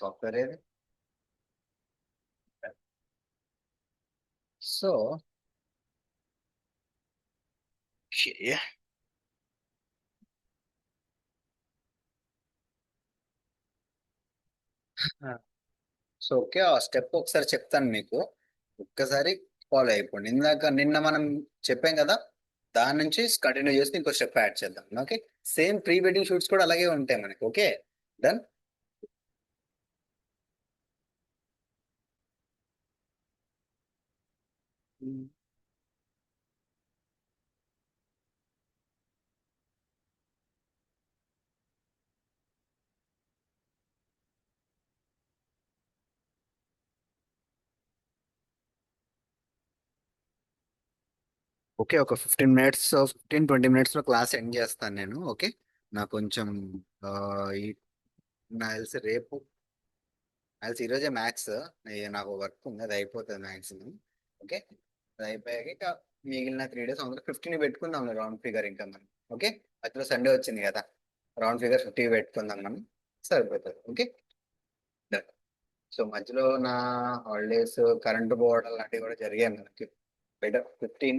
Software ఏది so okay so okay ఆ step ఒకసారి చెప్తాను మీకు. ఒక్కసారి ఫాలో అయిపోండి. ఇందాక నిన్న మనం చెప్పాం కదా దాని నుంచి కంటిన్యూ చేసి ఇంకో స్టెప్ యాడ్ చేద్దాం. Okay same pre wedding shoots కూడా అలాగే ఉంటాయి మనకి. ఓకే డన్ ఓకే ఒక ఫిఫ్టీన్ మినిట్స్ ఫిఫ్టీన్ ట్వంటీ మినిట్స్లో క్లాస్ ఎండ్ చేస్తాను నేను ఓకే? నాకు కొంచెం ఈ నాకు తెలిసి రేపు నాకు తెలిసి ఈరోజే మ్యాథ్స్ నాకు వర్క్ ఉంది అది అయిపోతుంది మ్యాక్సిమం ఓకే? అది అయిపోయాక ఇక మిగిలిన త్రీ డేస్ అందులో ఫిఫ్టీన్ పెట్టుకుందాం రౌండ్ ఫిగర్ ఇంకా మనం ఓకే? మధ్యలో సండే వచ్చింది కదా రౌండ్ ఫిగర్ ఫిఫ్టీ పెట్టుకుందాం మనం సరిపోతుంది ఓకే? సో మధ్యలో నా హాలిడేస్ కరెంట్ పోవడం లాంటివి కూడా జరిగాయి మనకి బెటర్ ఫిఫ్టీన్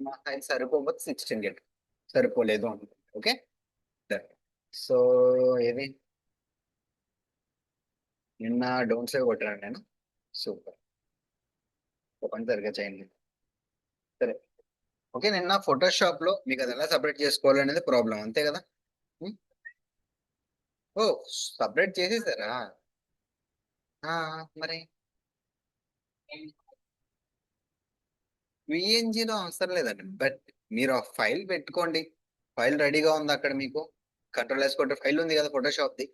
మాకు సైడ్ సరిపోకపోతే సిక్స్ హండ్రెడ్ సరిపోలేదు అనుకుంటా ఓకే సో ఏది? నిన్న డోంట్ సేవ్ కొట్టాను నేను. సూపర్ పని సరిగ్గా చేయండి. సరే. ఓకే నిన్న ఫోటోషాప్లో మీకు అది ఎలా సపరేట్ చేసుకోవాలనేది ప్రాబ్లం అంతే కదా? Hmm? ఓ సపరేట్ చేసేసారా? మరి? విఎన్జిలో అవసరం లేదండి. బట్ మీరు ఆ ఫైల్ పెట్టుకోండి. ఫైల్ రెడీగా ఉంది అక్కడ మీకు. కంట్రోల్ వేసుకుంటే ఫైల్ ఉంది కదా ఫోటోషాప్ది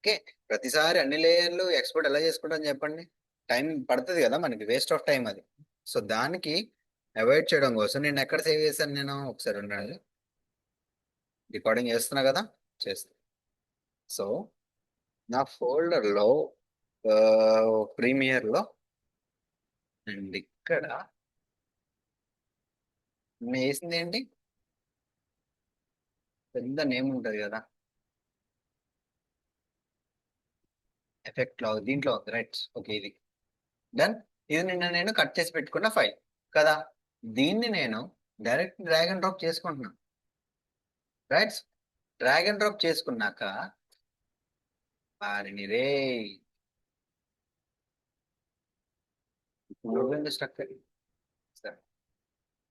ఓకే. ప్రతిసారి అన్ని లేయర్లు ఎక్స్పోర్ట్ ఎలా చేసుకుంటాం చెప్పండి? టైం పడుతుంది కదా మనకి. వేస్ట్ ఆఫ్ టైం అది. సో దానికి అవాయిడ్ చేయడం కోసం నేను ఎక్కడ సేవ్ చేశాను నేను? ఒకసారి ఉండండి. రికార్డింగ్ చేస్తున్నా కదా? చేస్తా. సో నా ఫోల్డర్లో ప్రీమియర్లో అండ్ ఇక్కడ నేను వేసింది ఏంటి? పెద్ద నేమ్ ఉంటుంది కదా. ఎఫెక్ట్లో దీంట్లో రైట్. ఓకే ఇది. డన్ ఇది నిన్న నేను కట్ చేసి పెట్టుకున్న ఫైల్. కదా? దీన్ని నేను డైరెక్ట్ డ్రాగ్ అండ్ డ్రాప్ చేసుకుంటున్నాను రైట్ డ్రాగ్ అండ్ డ్రాప్ చేసుకున్నాక వారిని రే స్ట్రక్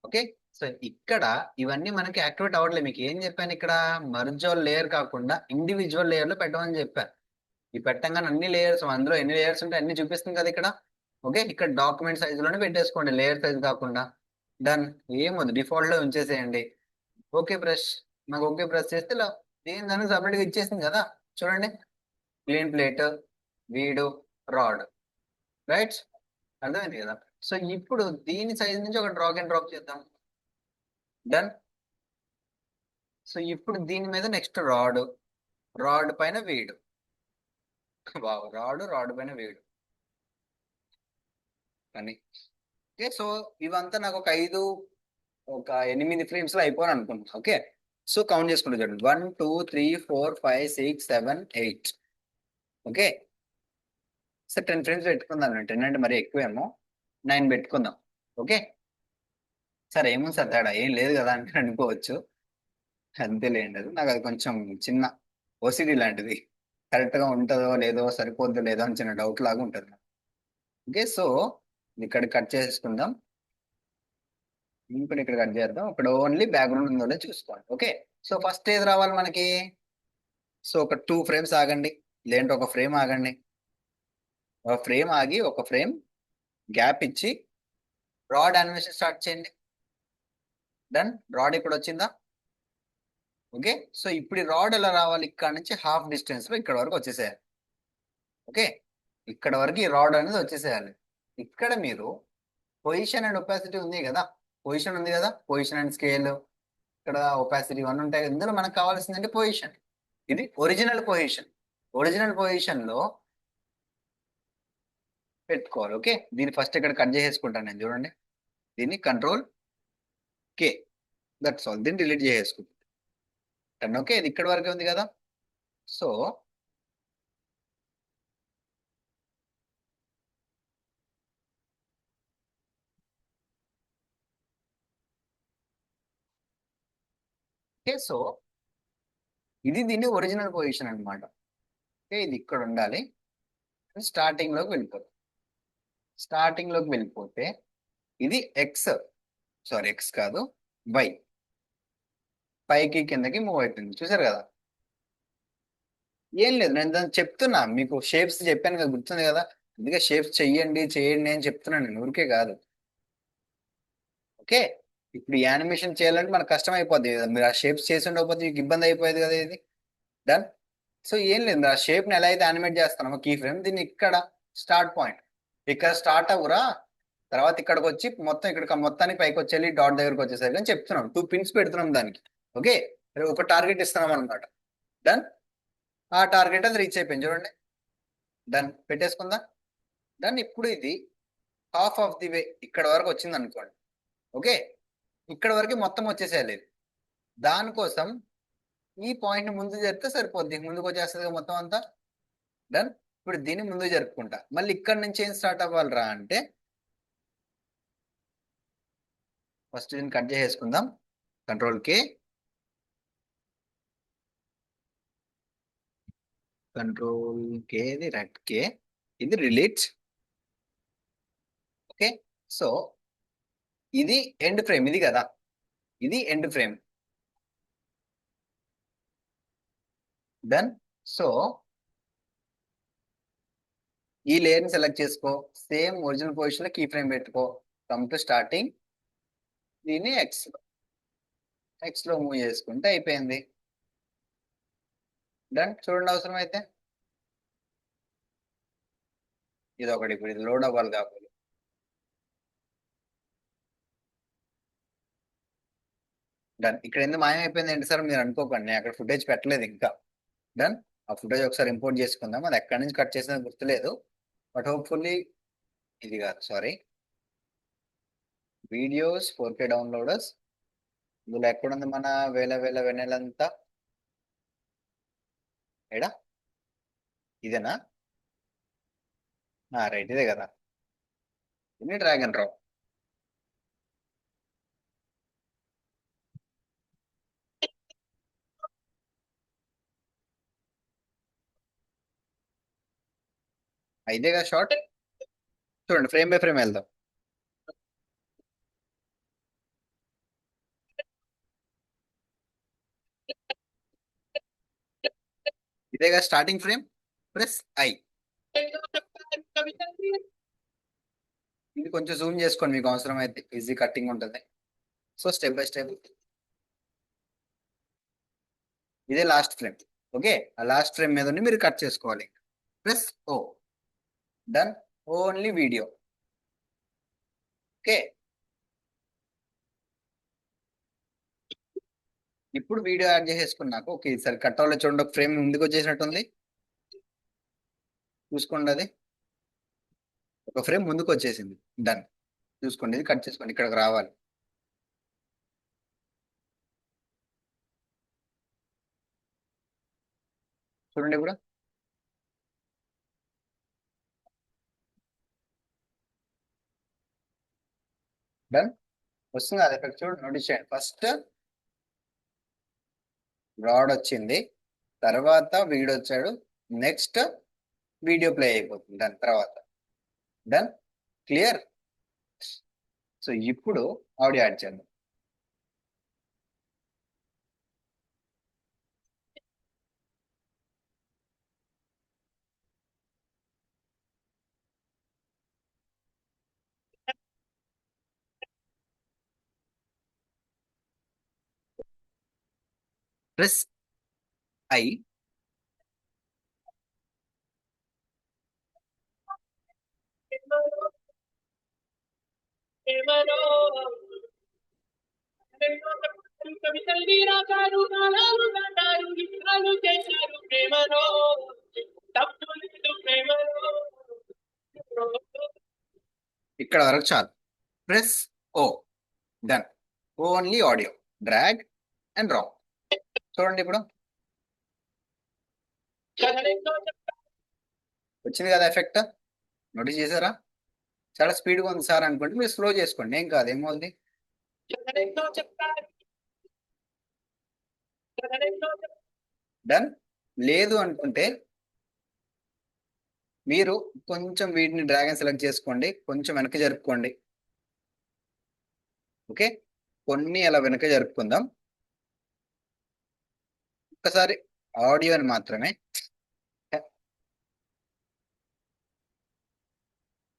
ఓకే? సో ఇక్కడ ఇవన్నీ మనకి యాక్టివేట్ అవ్వట్లేదు. మీకు ఏం చెప్పాను ఇక్కడ? మర్జోల్ లేయర్ కాకుండా ఇండివిజువల్ లేయర్లో పెట్టమని చెప్పాను ఈ పెట్టంగానే అన్ని లేయర్స్ అందులో ఎన్ని లేయర్స్ ఉంటాయి అన్ని చూపిస్తుంది కదా ఇక్కడ. ఓకే? ఇక్కడ డాక్యుమెంట్ సైజ్లోనే పెట్టేసుకోండి లేయర్ సైజ్ కాకుండా. డన్. ఏమొద్దు డిఫాల్ట్లో ఉంచేసేయండి. Okay brush. నాకు ఓకే బ్రష్ చేస్తే దీని దేని దానికి సపరేట్గా ఇచ్చేసింది కదా. చూడండి. క్లీన్ ప్లేట్ వీడు రాడ్. రైట్? అర్థమైంది కదా? సో ఇప్పుడు దీని సైజ్ నుంచి ఒక డ్రాగ్ అండ్ డ్రాప్ చేద్దాం. డన్ సో ఇప్పుడు దీని మీద నెక్స్ట్ రాడ్ రాడ్ పైన వేడు వావ్ రాడ్ రాడ్ పైన వేడు అని ఓకే సో ఇవంతా నాకు ఒక ఐదు ఒక ఎనిమిది ఫ్రేమ్స్లో అయిపోవాలి అనుకుంటున్నా. ఓకే సో కౌంట్ చేసుకుంటూ చూడండి. One two three four five six seven eight okay so ten frames పెట్టుకుందాం. టెన్ అంటే మరి ఎక్కువేమో? నైన్ పెట్టుకుందాం. ఓకే సరే ఏముంది సార్ తేడా? ఏం లేదు కదా అని అనుకోవచ్చు. అంతేలేండి అది. నాకు అది కొంచెం చిన్న ఓసిడి లాంటిది. కరెక్ట్గా ఉంటుందో లేదో సరిపోద్దో లేదో అని చిన్న డౌట్ లాగా ఉంటుంది ఓకే సో ఇక్కడ కట్ చేసుకుందాం. ఇప్పుడు ఇక్కడ కట్ చేద్దాం. ఇక్కడ ఓన్లీ బ్యాక్గ్రౌండ్ ఉందో చూసుకోండి ఓకే సో ఫస్ట్ ఏది రావాలి మనకి? సో ఒక టూ ఫ్రేమ్స్ ఆగండి. లేదంటే ఒక ఫ్రేమ్ ఆగండి. ఒక ఫ్రేమ్ ఆగి ఒక ఫ్రేమ్ గ్యాప్ ఇచ్చి రాడ్ యానిమేషన్ స్టార్ట్ చేయండి. డన్ రాడ్ ఇక్కడ వచ్చిందా ఓకే సో ఇప్పుడు రాడ్ ఎలా రావాలి? ఇక్కడ నుంచి హాఫ్ డిస్టెన్స్లో ఇక్కడ వరకు వచ్చేసేయాలి. ఓకే ఇక్కడ వరకు ఈ రాడ్ అనేది వచ్చేసేయాలి. ఇక్కడ మీరు పొజిషన్ అండ్ ఒపాసిటీ ఉంది కదా? పొజిషన్ ఉంది కదా? పొజిషన్ అండ్ స్కేల్ ఇక్కడ ఒపాసిటీ ఇవన్నీ ఉంటాయి. ఇందులో మనకు కావాల్సిందంటే పొజిషన్ ఇది ఒరిజినల్ పొజిషన్ ఒరిజినల్ పొజిషన్లో పెట్టుకోవాలి. ఓకే దీన్ని ఫస్ట్ ఇక్కడ కట్ చేసేసుకుంటాను నేను. చూడండి. దీన్ని కంట్రోల్ కే దట్స్ ఆల్ దీన్ని డిలీట్ చేసేసుకుంటుంది టెన్ ఓకే ఇది ఇక్కడ వరకే ఉంది కదా? సో ఓకే సో ఇది దీన్ని ఒరిజినల్ పొజిషన్ అనమాట ఓకే ఇది ఇక్కడ ఉండాలి. స్టార్టింగ్లోకి వెళ్ళిపోతుంది స్టార్టింగ్లోకి వెళ్ళిపోతే ఇది ఎక్స్ సారీ ఎక్స్ కాదు వై పైకి కిందకి మూవ్ అవుతుంది చూసారు కదా? ఏం లేదు నేను దాన్ని చెప్తున్నా. మీకు షేప్స్ చెప్పాను కదా గుర్తుంది కదా? అందుకే షేప్స్ చెయ్యండి చేయండి అని చెప్తున్నాను నేను. ఊరికే కాదు. ఓకే? ఇప్పుడు యానిమేషన్ చేయాలంటే మనకు కష్టం అయిపోద్ది కదా. మీరు ఆ షేప్స్ చేసి ఉండకపోతే మీకు ఇబ్బంది అయిపోయేది కదా ఇది. డన్ సో ఏం లేదు. ఆ షేప్ని ఎలా అయితే యానిమేట్ చేస్తున్నామో కీ ఫ్రేమ్ దీన్ని ఇక్కడ స్టార్ట్ పాయింట్ ఇక్కడ స్టార్ట్ అవ్వరా? తర్వాత ఇక్కడికి వచ్చి మొత్తం ఇక్కడ మొత్తానికి పైకి వచ్చేది డాట్ దగ్గరకు వచ్చేసరికి అని చెప్తున్నాం. టూ పిన్స్ పెడుతున్నాం దానికి. ఓకే ఒక టార్గెట్ ఇస్తున్నాం అనమాట డన్ ఆ టార్గెట్ అది రీచ్ అయిపోయింది. చూడండి. డన్ పెట్టేసుకుందా? డన్ ఇప్పుడు ఇది హాఫ్ ఆఫ్ ది వే ఇక్కడ వరకు వచ్చింది అనుకోండి ఓకే ఇక్కడ వరకు మొత్తం వచ్చేసేయాలి. దానికోసం ఈ పాయింట్ ముందు జరిపితే సరిపోద్ది. ముందుకు వచ్చేస్తుంది మొత్తం అంతా. డన్ ఇప్పుడు దీన్ని ముందు జరుపుకుంటా. మళ్ళీ ఇక్కడ నుంచి ఏం స్టార్ట్ అవ్వాలిరా అంటే ఫస్ట్ దీన్ని కట్ చేసేసుకుందాం. కంట్రోల్ కే కంట్రోల్ కే ఇది రెక్ట్ కే ఇది రిలీట్ ఓకే సో ఇది ఎండ్ ఫ్రేమ్ ఇది కదా. ఇది ఎండ్ ఫ్రేమ్ దెన్ సో ఈ లేయర్ని సెలెక్ట్ చేసుకో. సేమ్ ఒరిజినల్ పొజిషన్లో కీ ఫ్రేమ్ పెట్టుకో. కమ్ టు స్టార్టింగ్ దీన్ని ఎక్స్లో ఎక్స్లో మూవ్ చేసుకుంటే అయిపోయింది. డన్ చూడండి అవసరం అయితే ఇది ఒకటి ఇప్పుడు ఇది లోడ్ అవ్వాలి కాకపోతే. డన్ ఇక్కడ ఎందుకు మాయమైపోయింది ఏంటి సార్? మీరు అనుకోకండి. నేను అక్కడ ఫుటేజ్ పెట్టలేదు ఇంకా. డన్ ఆ ఫుటేజ్ ఒకసారి ఇంపోర్ట్ చేసుకుందాం. అది ఎక్కడి నుంచి కట్ చేసినా గుర్తులేదు. బట్ హోప్ఫుల్లీ ఇది కాదు. Sorry videos four K downloaders ఇందులో ఎక్కడుంది మన వేల వేల వెన్నెలంతా? ఎడా ఇదేనా? రైట్ ఇదే కదా. ఇది డ్రాగన్ రావు ఇదేగా షార్ట్ చూడండి ఫ్రేమ్ బై ఫ్రేమ్ వెళ్దాం. ఇదేగా స్టార్టింగ్ ఫ్రేమ్ ప్లస్ ఐ ఇది కొంచెం జూమ్ చేసుకోండి మీకు అవసరం అయితే ఈజీ కట్టింగ్ ఉంటుంది. సో స్టెప్ బై స్టెప్ ఇదే లాస్ట్ ఫ్రేమ్ ఓకే ఆ లాస్ట్ ఫ్రేమ్ మీద మీరు కట్ చేసుకోవాలి. Plus O done only video okay ఇప్పుడు వీడియో యాడ్ చేసేసుకున్నాక ఓకే సరే కట్ అవ్వలే చూడండి ఒక ఫ్రేమ్ ముందుకు వచ్చేసినట్టుంది. చూసుకోండి అది. ఒక ఫ్రేమ్ ముందుకు వచ్చేసింది. డన్ చూసుకోండి ఇది కట్ చేసుకోండి ఇక్కడికి రావాలి. చూడండి ఇప్పుడు. డన్ వస్తుంది అది ఎఫెక్ట్ చూడండి నోటీస్ చేయండి. ఫస్ట్ రాడ్ వచ్చింది తర్వాత వీడియో వచ్చాడు నెక్స్ట్ వీడియో ప్లే అయిపోతుంది. దాని తర్వాత. డన్? క్లియర్? సో ఇప్పుడు ఆడియో యాడ్ చేద్దాం. Press I. కవితల్ని రాశారు యుద్ధాలు చేశారు ప్రేమలో తప్పు లేదు ప్రేమలో ఇక్కడ వరకు చాలు. Press O. Done only audio drag and drop చూడండి ఇప్పుడు. వచ్చింది కదా ఎఫెక్ట్? నోటీస్ చేశారా? చాలా స్పీడ్గా ఉంది సార్ అనుకుంటే మీరు స్లో చేసుకోండి. ఏం కాదు ఏమవుతుంది డన్? లేదు అనుకుంటే మీరు కొంచెం వీటిని డ్రాగన్ సెలెక్ట్ చేసుకోండి. కొంచెం వెనక జరుపుకోండి. ఓకే? కొన్ని అలా వెనక జరుపుకుందాం. ఒక్కసారి ఆడియోని మాత్రమే.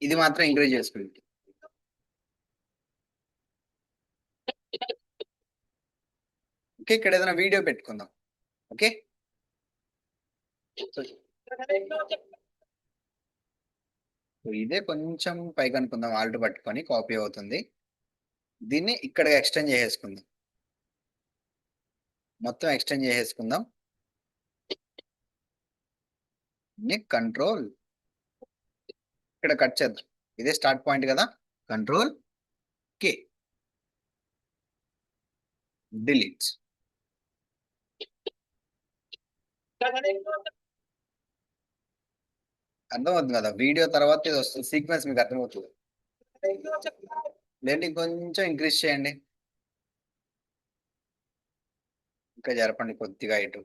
ఇది మాత్రం ఇంక్రీజ్ చేసుకోండి. ఓకే ఇక్కడ ఏదైనా వీడియో పెట్టుకుందాం. ఓకే? ఇదే కొంచెం పైకి అనుకుందాం ఆల్ట్ పట్టుకొని కాపీ అవుతుంది. దీన్ని ఇక్కడ ఎక్స్టెండ్ చేసేసుకుందాం. మొత్తం ఎక్స్టెండ్ చేసేసుకుందాం. కంట్రోల్ ఇక్కడ కట్ చేద్దాం. ఇదే స్టార్ట్ పాయింట్ కదా. కంట్రోల్ కే డిలీట్ అర్థమవుతుంది కదా? వీడియో తర్వాత ఇది వస్తుంది. సీక్వెన్స్ మీకు అర్థమవుతుంది. లేదంటే ఇంకొంచెం ఇంక్రీజ్ చేయండి. ఇంకా జరపండి కొద్దిగా ఇటు.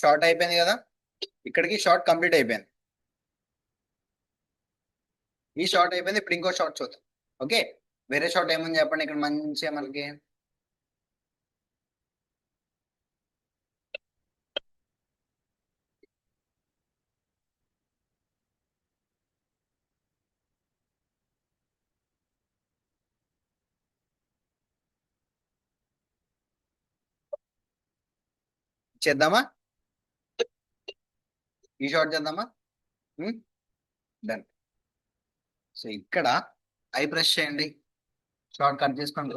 షార్ట్ అయిపోయింది కదా? ఇక్కడికి షార్ట్ కంప్లీట్ అయిపోయింది. ఈ షార్ట్ అయిపోయింది ఇప్పుడు ఇంకో షార్ట్ చూద్దాం. ఓకే వేరే షార్ట్ ఏమని చెప్పండి? ఇక్కడ మంచిగా మనకి చేద్దామా? ఈ షార్ట్ చేద్దామా? డన్ సో ఇక్కడ ఐ ప్రెస్ చేయండి. షార్ట్ కట్ చేసుకోండి.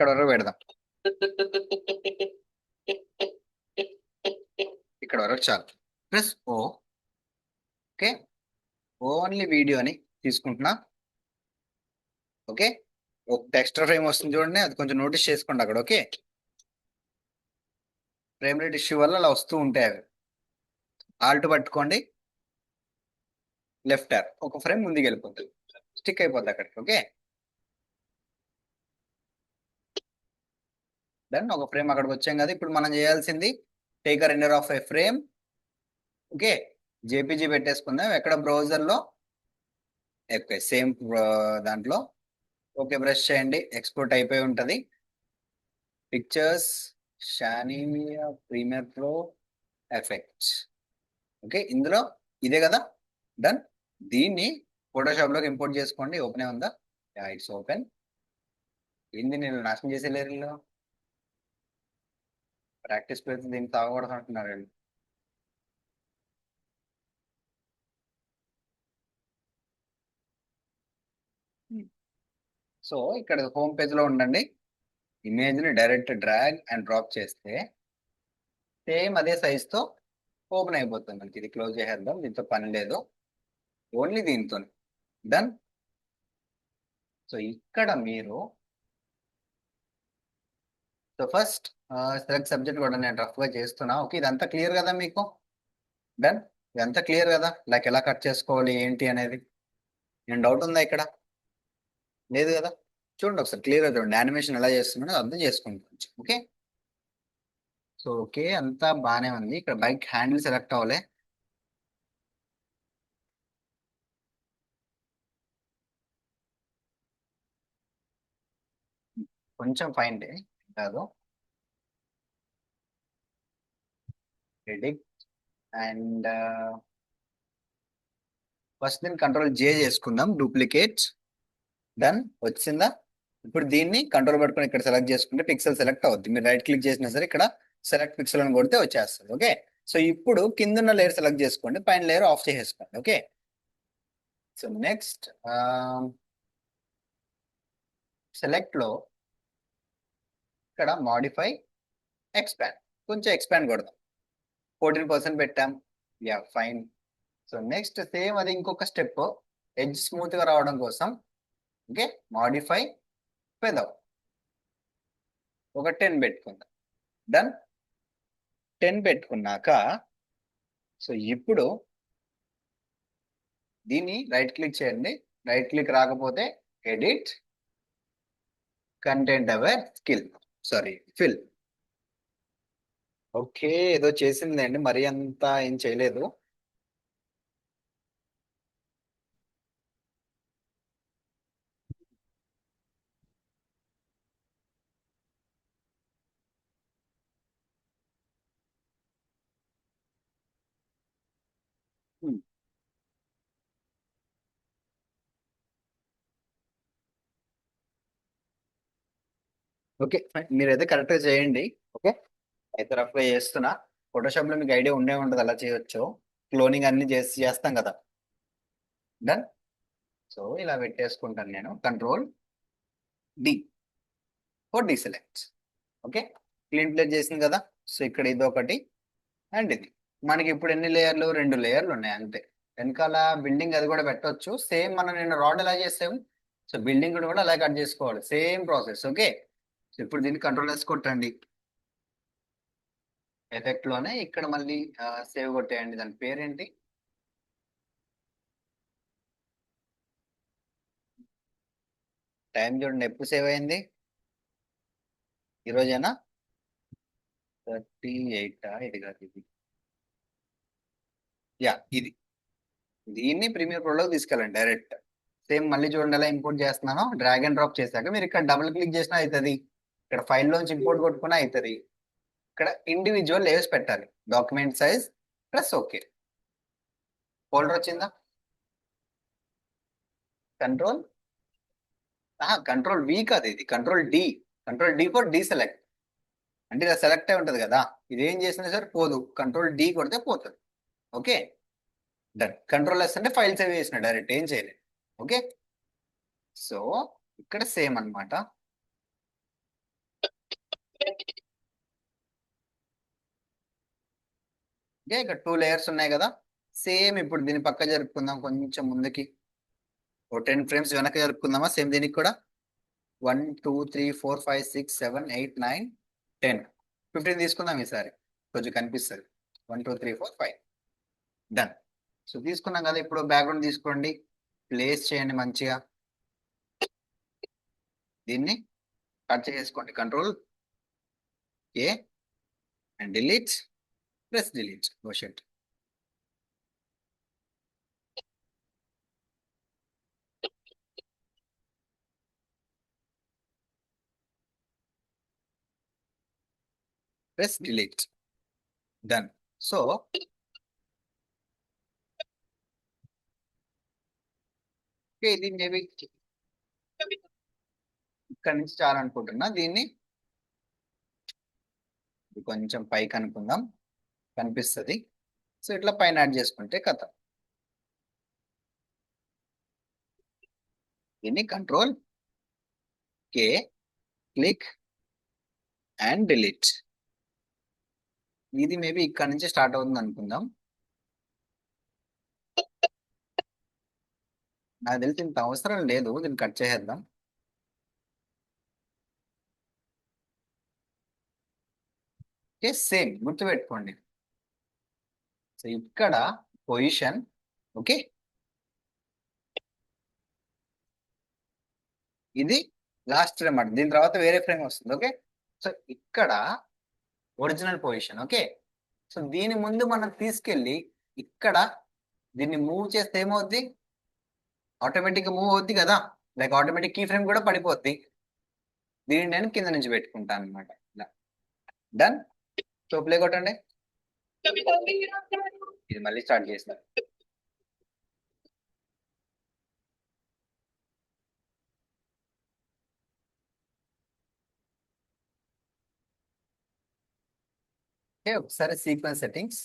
ఇక్కడ వరకు పెడదాం. ఇక్కడ వరకు చాలు. Plus O. ఓకే. ఓన్లీ వీడియోని తీసుకుంటున్నా. ఓకే. ఒక ఎక్స్ట్రా ఫ్రేమ్ వస్తుంది చూడండి. అది కొంచెం నోటీస్ చేసుకోండి అక్కడ. ఓకే. ఫ్రేమ్ రేట్ ఇష్యూ వల్ల అలా వస్తూ ఉంటాయి అవి. ఆల్ట్ పట్టుకోండి. Left are. ఒక ఫ్రేమ్ ముందుకు వెళ్ళిపోతుంది స్టిక్ అయిపోద్ది అక్కడికి. ఓకే. దెన్ ఒక ఫ్రేమ్ అక్కడికి వచ్చాం కదా. ఇప్పుడు మనం చేయాల్సింది take a render of a frame. Okay. JPG పెట్టేసుకుందాం. ఎక్కడ? బ్రౌజర్లో. ఓకే. సేమ్ దాంట్లో. ఓకే బ్రష్ చేయండి. ఎక్స్పోర్ట్ అయిపోయి ఉంటుంది. పిక్చర్స్ షానీమియా ప్రీమియర్ ప్రో ఎఫెక్ట్స్. ఓకే. ఇందులో ఇదే కదా? డన్ దీన్ని ఫోటోషాప్లోకి ఇంపోర్ట్ చేసుకోండి. ఓపెన్ ఉందా? It's open. ఏంది నేను నాశనం చేసేలేరు వీళ్ళు ప్రాక్టీస్ పెడితే దీన్ని తాగకూడదు అంటున్నారు వీళ్ళు సో ఇక్కడ హోమ్ పేజ్లో ఉండండి. ఇమేజ్ని డైరెక్ట్ డ్రాగ్ అండ్ డ్రాప్ చేస్తే సేమ్ అదే సైజ్తో ఓపెన్ అయిపోతుంది. మనకి ఇది క్లోజ్ చేసేద్దాం. దీంతో పని లేదు. ఓన్లీ దీంతో డన్ సో ఇక్కడ మీరు సో ఫస్ట్ సెలెక్ట్ సబ్జెక్ట్ కూడా నేను రఫ్గా చేస్తున్నా. ఓకే ఇదంతా క్లియర్ కదా మీకు? డన్ ఇదంతా క్లియర్ కదా? లైక్ ఎలా కట్ చేసుకోవాలి? ఏంటి అనేది? నేను డౌట్ ఉందా ఇక్కడ? లేదు కదా? చూడండి ఒకసారి క్లియర్గా చూడండి. యానిమేషన్ ఎలా చేస్తున్నాడో అర్థం చేసుకోండి ఓకే సో ఓకే అంతా బాగానే ఉంది. ఇక్కడ బైక్ హ్యాండిల్ సెలెక్ట్ అవ్వలే. కొంచెం ఫైన్ కాదు. ఎడిట్ అండ్ ఫస్ట్ దీన్ని కంట్రోల్ జే చేసుకుందాం. డూప్లికేట్ డన్ వచ్చిందా? ఇప్పుడు దీన్ని కంట్రోల్ పెట్టుకుని ఇక్కడ సెలెక్ట్ చేసుకుంటే పిక్సెల్ సెలెక్ట్ అవుద్ది. మీరు రైట్ క్లిక్ చేసినా సరే ఇక్కడ సెలెక్ట్ పిక్సెల్ అని కొడితే వచ్చేస్తుంది. ఓకే సో ఇప్పుడు కిందన్న లేయర్ సెలెక్ట్ చేసుకోండి. పైన లేయర్ ఆఫ్ చేసేసుకోండి. ఓకే సో నెక్స్ట్ సెలెక్ట్లో ఇక్కడ మాడిఫై ఎక్స్పాండ్ కొంచెం ఎక్స్పాండ్ కొడదాం. ఫోర్టీన్ పర్సెంట్ పెట్టాం. Yeah fine so next same అది ఇంకొక స్టెప్ ఎడ్జ్ స్మూత్గా రావడం కోసం ఓకే మాడిఫై పెదవ్ ఒక టెన్ పెట్టుకుందాం. డన్ టెన్ పెట్టుకున్నాక సో ఇప్పుడు దీన్ని రైట్ క్లిక్ చేయండి. రైట్ క్లిక్ రాకపోతే edit content aware skill sorry fill okay ఏదో చేసిందండి మరి అంత ఏం చేయలేదు. Hmm. Okay fine. మీరైతే కరెక్ట్గా చేయండి ఓకే? అయితే రఫ్గా చేస్తున్నా. ఫోటోషాప్లో మీకు ఐడియా ఉండే ఉంటుంది అలా చేయొచ్చు. క్లోనింగ్ అన్ని చేసి చేస్తాం కదా. డన్ సో ఇలా పెట్టేసుకుంటాను నేను. Control D for D select okay clean plate చేసింది కదా? సో ఇక్కడ ఇది ఒకటి అండ్ ఇది. మనకి ఇప్పుడు ఎన్ని లేయర్లు రెండు లేయర్లు ఉన్నాయి అంతే. వెనకాల బిల్డింగ్ అది కూడా పెట్టవచ్చు సేమ్ మనం నేను రాడ్ ఎలా చేసాము సో బిల్డింగ్ కూడా అలా కట్ చేసుకోవాలి. సేమ్ ప్రాసెస్ ఓకే సో ఇప్పుడు దీన్ని కంట్రోల్ వేసి కొట్టండి. ఎఫెక్ట్లోనే ఇక్కడ మళ్ళీ సేవ్ కొట్టేయండి. దాని పేరేంటి? టైం చూడండి ఎప్పుడు సేవ్ అయింది? ఈరోజేనా? Thirty eight? ఇది కాదు ఇది. యా ఇది. దీన్ని ప్రీమియర్ ప్రోలోకి తీసుకెళ్ళండి డైరెక్ట్. సేమ్ మళ్ళీ చూడండి ఎలా ఇంపోర్ట్ చేస్తున్నాను. డ్రాగ్ అండ్ డ్రాప్ చేశాక మీరు ఇక్కడ డబుల్ క్లిక్ చేసినా అవుతుంది ఇక్కడ ఫైల్ లోంచి ఇంపోర్ట్ కొట్టుకున్నా అవుతుంది ఇక్కడ ఇండివిజువల్ లేయర్స్ పెట్టాలి. Document size plus okay folder వచ్చిందా? కంట్రోల్ కంట్రోల్ వి కాదు ఇది. Control D control D for D select అంటే ఇలా సెలెక్ట్ అయి ఉంటుంది కదా. ఇది ఏం చేసినా సరే? పోదు. కంట్రోల్ డి కొడితే పోతుంది. ఓకే డన్ కంట్రోల్ ఎస్ అంటే ఫైల్ సేవ్ చేసిన డైరెక్ట్ ఏం చేయలేదు. ఓకే సో ఇక్కడ సేమ్ అనమాట ఓకే ఇక్కడ టూ లేయర్స్ ఉన్నాయి కదా. సేమ్ ఇప్పుడు దీని పక్క జరుపుకుందాం కొంచెం ముందుకి. ఓ టెన్ ఫ్రేమ్స్ వెనక జరుపుకుందామా? సేమ్ దీనికి కూడా. One two three four five six seven eight nine ten fifteen తీసుకుందాం ఈసారి. కొంచెం కనిపిస్తుంది. One two three four five done so తీసుకున్నాం కదా ఇప్పుడు బ్యాక్గ్రౌండ్ తీసుకోండి. ప్లేస్ చేయండి మంచిగా. దీన్ని కట్ చేసుకోండి. Control A and delete press delete ఓ షెట్ press delete done so okay ఇది మేబీ ఇక్కడ నుంచి చాలా అనుకుంటున్నా. దీన్ని ఇది కొంచెం పైకి అనుకుందాం. కనిపిస్తుంది. సో ఇట్లా పైన యాడ్ చేసుకుంటే కథ. దీన్ని control K click and delete. ఇది మేబీ ఇక్కడ నుంచి స్టార్ట్ అవుతుంది అనుకుందాం. నాకు తెలిసి ఇంత అవసరం లేదు దీన్ని కట్ చేసేద్దాం. ఓకే సేమ్ గుర్తుపెట్టుకోండి. సో ఇక్కడ పొజిషన్ ఓకే ఇది లాస్ట్ ఫ్రేమ్ అంట దీని తర్వాత వేరే ఫ్రేమ్ వస్తుంది ఓకే సో ఇక్కడ ఒరిజినల్ పొజిషన్ ఓకే సో దీని ముందు మనం తీసుకెళ్ళి ఇక్కడ దీన్ని మూవ్ చేస్తే ఏమవుద్ది? ఆటోమేటిక్గా మూవ్ అవుద్ది కదా? లైక్ ఆటోమేటిక్ కీ ఫ్రేమ్ కూడా పడిపోద్ది. దీన్ని నేను కింద నుంచి పెట్టుకుంటాను అనమాట ఇలా. డన్ సో ప్లే కొట్టండి. ఇది మళ్ళీ స్టార్ట్ చేసిన ఒకసారి సీక్వెన్స్ సెట్టింగ్స్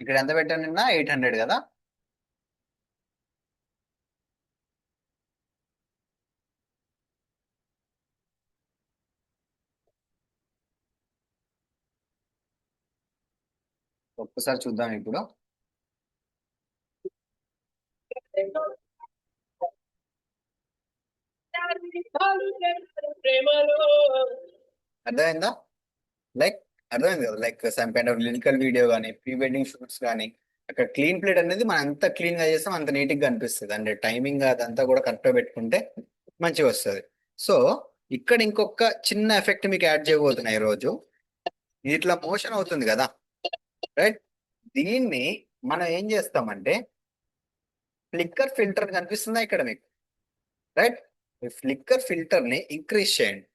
ఇక్కడ ఎంత పెట్టాను నిన్న? ఎయిట్ హండ్రెడ్ కదా? ఒక్కసారి చూద్దాం ఇప్పుడు. అర్థమైందా? లైక్ అర్థమైంది కదా? Like some kind of lyrical video కానీ ప్రీ వెడ్డింగ్ షూట్స్ కానీ అక్కడ క్లీన్ ప్లేట్ అనేది మనం ఎంత క్లీన్గా చేస్తాం అంత నీట్గా అనిపిస్తుంది అంటే టైమింగ్ అదంతా కూడా కరెక్ట్గా పెట్టుకుంటే మంచిగా వస్తుంది. సో ఇక్కడ ఇంకొక చిన్న ఎఫెక్ట్ మీకు యాడ్ చేయబోతున్నాయి ఈరోజు. రోజు ఇట్లా మోషన్ అవుతుంది కదా? రైట్ దీన్ని మనం ఏం చేస్తామంటే ఫ్లిక్కర్ ఫిల్టర్ కనిపిస్తుందా ఇక్కడ మీకు? రైట్ ఫ్లిక్కర్ ఫిల్టర్ని ఇంక్రీజ్ చేయండి.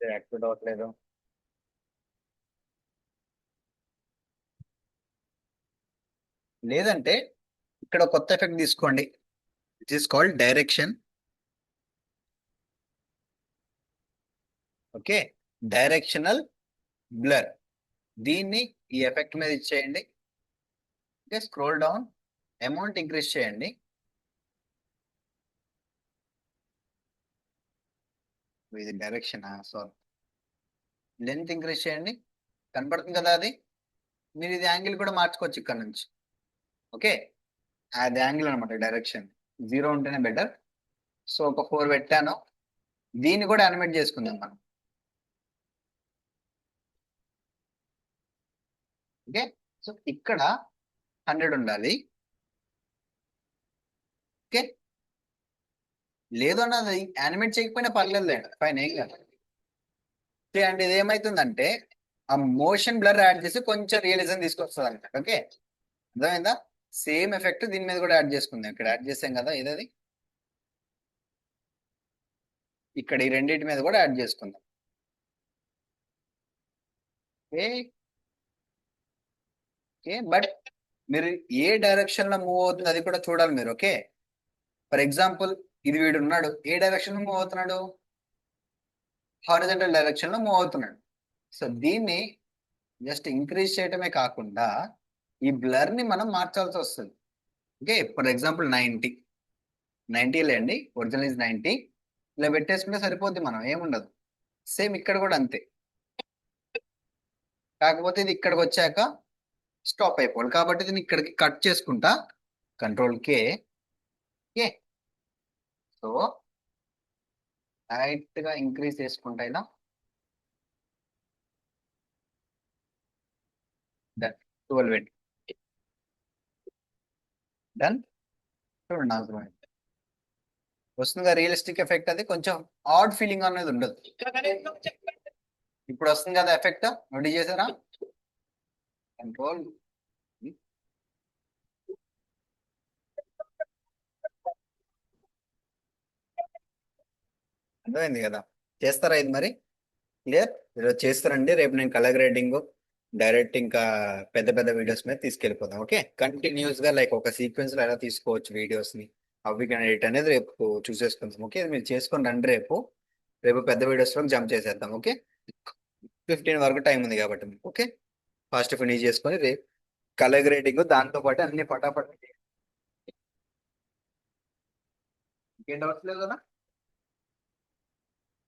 యాక్టివేట్ అవ్వట్లేదు లేదంటే ఇక్కడ కొత్త ఎఫెక్ట్ తీసుకోండి. It is called direction okay directional blur దీన్ని ఈ ఎఫెక్ట్ మీద ఇచ్చేయండి. Okay scroll down amount increase చేయండి. ఇది డైరెక్షన్ సారీ లెంత్ ఇంక్రీజ్ చేయండి. కనపడుతుంది కదా అది? మీరు ఇది యాంగిల్ కూడా మార్చుకోవచ్చు ఇక్కడ నుంచి. ఓకే అది యాంగిల్ అనమాట డైరెక్షన్ జీరో ఉంటేనే బెటర్ సో ఒక ఫోర్ పెట్టాను. దీన్ని కూడా యానిమేట్ చేసుకుందాం మనం. ఓకే సో ఇక్కడ హండ్రెడ్ ఉండాలి. ఓకే లేదు అన్నది యానిమేట్ చేయకపోయినా పర్లేదు ఫైన్ ఏం కాదు అండ్ ఇది ఏమైతుందంటే ఆ మోషన్ బ్లర్ యాడ్ చేసి కొంచెం రియలిజం తీసుకొస్తుంది అనమాట ఓకే అర్థమైందా? సేమ్ ఎఫెక్ట్ దీని మీద కూడా యాడ్ చేసుకుందాం. ఇక్కడ యాడ్ చేసాం కదా ఏదది? ఇక్కడ ఈ రెండింటి మీద కూడా యాడ్ చేసుకుందాం. ఓకే బట్ మీరు ఏ డైరెక్షన్లో మూవ్ అవుతుంది అది కూడా చూడాలి మీరు ఓకే? ఫర్ ఎగ్జాంపుల్ ఇది వీడు ఉన్నాడు. ఏ డైరెక్షన్లో మూవ్ అవుతున్నాడు? హారిజెంటల్ డైరెక్షన్లో మూవ్ అవుతున్నాడు. సో దీన్ని జస్ట్ ఇంక్రీజ్ చేయటమే కాకుండా ఈ బ్లర్ని మనం మార్చాల్సి వస్తుంది. Okay for example ninety ninety లేండి ఒరిజినల్ ఇస్ నైంటీ ఇలా పెట్టేసుకుంటే సరిపోద్ది మనం ఏముండదు సేమ్ ఇక్కడ కూడా అంతే. కాకపోతే ఇది ఇక్కడికి వచ్చాక స్టాప్ అయిపోవాలి. కాబట్టి దీన్ని ఇక్కడికి కట్ చేసుకుంటా. కంట్రోల్ కే ఓకే సో లైట్గా ఇంక్రీజ్ చేసుకుంటా ఇలా. ట్వెల్వ్ ఎయిట్ డన్ చూడండి అర్థమైంది వస్తుందిగా రియలిస్టిక్ ఎఫెక్ట్ అది? కొంచెం ఆడ్ ఫీలింగ్ అనేది ఉండదు. ఇప్పుడు వస్తుంది కదా ఎఫెక్ట్ నోటి చేశారా కంట్రోల్ అర్థమైంది కదా? చేస్తారా ఇది మరి? క్లియర్ ఈరోజు చేస్తారండి. రేపు నేను కలర్ గ్రేడింగ్ డైరెక్ట్ ఇంకా పెద్ద పెద్ద వీడియోస్ మీద తీసుకెళ్ళిపోదాం ఓకే? కంటిన్యూస్గా లైక్ ఒక సీక్వెన్స్లో ఎలా తీసుకోవచ్చు వీడియోస్ని అవి ఎడిట్ అనేది రేపు చూసేసుకుందాం ఓకే? మీరు చేసుకొని రండి రేపు. రేపు పెద్ద వీడియోస్లో జంప్ చేసేద్దాం ఓకే? ఫిఫ్టీన్ వరకు టైం ఉంది కాబట్టి ఓకే? ఫాస్ట్ ఫినిష్ చేసుకొని రేపు కలర్ గ్రేడింగ్ దాంతో పాటు అన్ని పటాపట్. ఇంకేం డౌట్స్ లేవు కదా?